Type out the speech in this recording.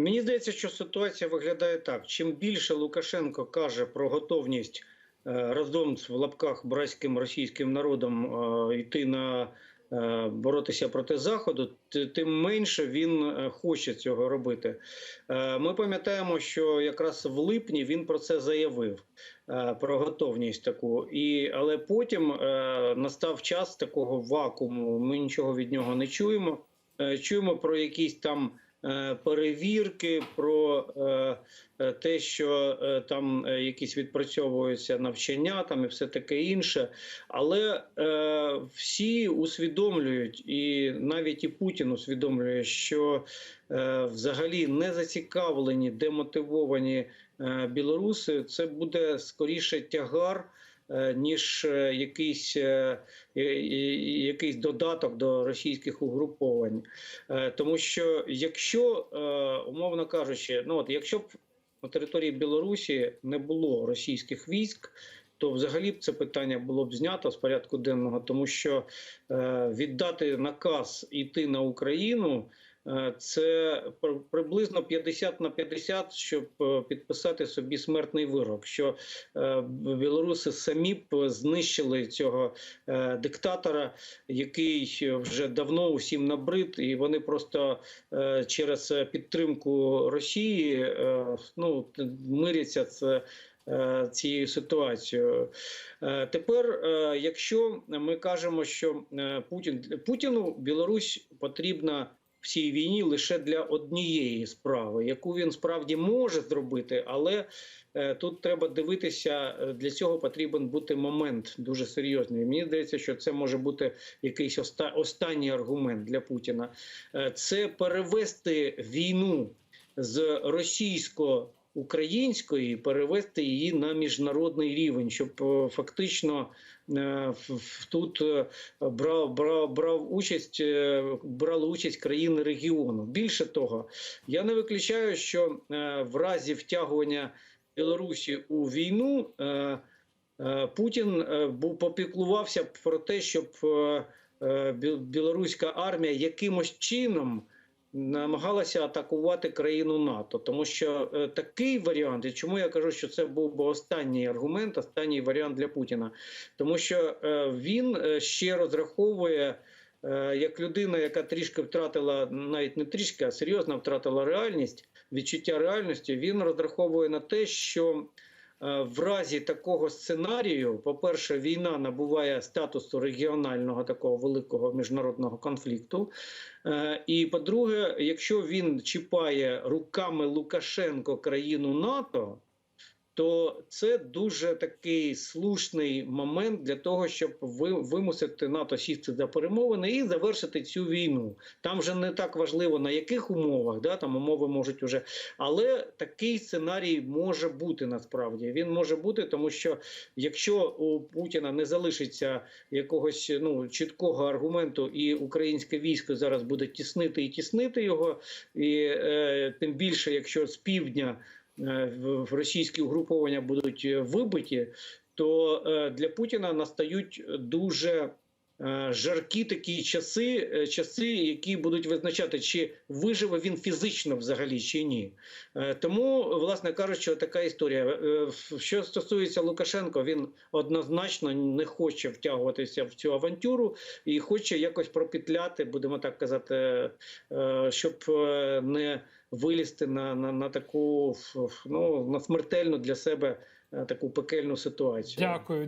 Мені здається, що ситуація виглядає так: чим більше Лукашенко каже про готовність е, разом в лапках братським російським народом е, йти на е, боротися проти заходу, тим менше він хоче цього робити. Ми пам'ятаємо, що якраз в липні він про це заявив. Про готовність таку, і але потім настав час такого вакууму. Ми нічого від нього не чуємо. Чуємо про якісь там перевірки, про е, е, те, що е, там е, якісь відпрацьовуються навчання, там і все таке інше. Але е, всі усвідомлюють, і навіть і Путін усвідомлює, що е, взагалі не зацікавлені, демотивовані е, білоруси. Це буде скоріше тягар. Е, Ніж е, якийсь, е, якийсь додаток до російських угруповань, тому що якщо умовно кажучи, ну от якщо б на території Білорусі не було російських військ, то взагалі б це питання було б знято з порядку денного, тому що е, віддати наказ іти на Україну. Е, Це при- приблизно 50 на 50, щоб е, підписати собі смертний вирок. Що е, білоруси самі б знищили цього диктатора, який вже давно усім набрид, і вони просто через підтримку Росії ну, миряться з е, цією ситуацією. Тепер, якщо ми кажемо, що Путін Путіну Білорусь потрібна цій війні лише для однієї справи, яку він справді може зробити, але е, тут треба дивитися. е, Для цього потрібен бути момент дуже серйозний. Мені здається, що це може бути якийсь оста- останній аргумент для Путіна. Е, Це перевести війну з російсько української перевести її на міжнародний рівень, щоб е, фактично е, тут е, брав, брав, брав участь, брали участь країни регіону. Більше того, я не виключаю, що в разі втягування Білорусі у війну. Путін був попіклувався про те, щоб бі- білоруська армія якимось чином намагалася атакувати країну НАТО, тому що е, такий варіант, і чому я кажу, що це був би останній аргумент, останній варіант для Путіна, тому що е, він е, ще розраховує. е, Як людина, яка трішки втратила, навіть не трішки, а серйозно втратила реальність, відчуття реальності, він розраховує на те, що В разі такого сценарію, по-перше, війна набуває статусу регіонального такого великого міжнародного конфлікту. Е, І по-друге, якщо він чіпає руками Лукашенко країну НАТО, то це дуже такий слушний момент для того, щоб ви вимусити НАТО сісти за перемовини і завершити цю війну. Там вже не так важливо на яких умовах, да там умови можуть уже, але такий сценарій може бути насправді. Він може бути, тому що якщо у Путіна не залишиться якогось ну чіткого аргументу, і українське військо зараз буде тіснити і тіснити його, і е, тим більше, якщо з півдня в в російські угруповання будуть е, вибиті, то е, для Путіна настають дуже е, жаркі такі часи, е, часи, які будуть визначати, чи виживе він фізично взагалі, чи ні. Е, Тому, власне кажучи, така історія. Е, Що стосується Лукашенко, він однозначно не хоче втягуватися в цю авантюру і хоче якось пропетляти, будемо так казати, е, щоб е, не вилізти на, на, на таку ну, на смертельну для себе е, таку пекельну ситуацію. Дякую.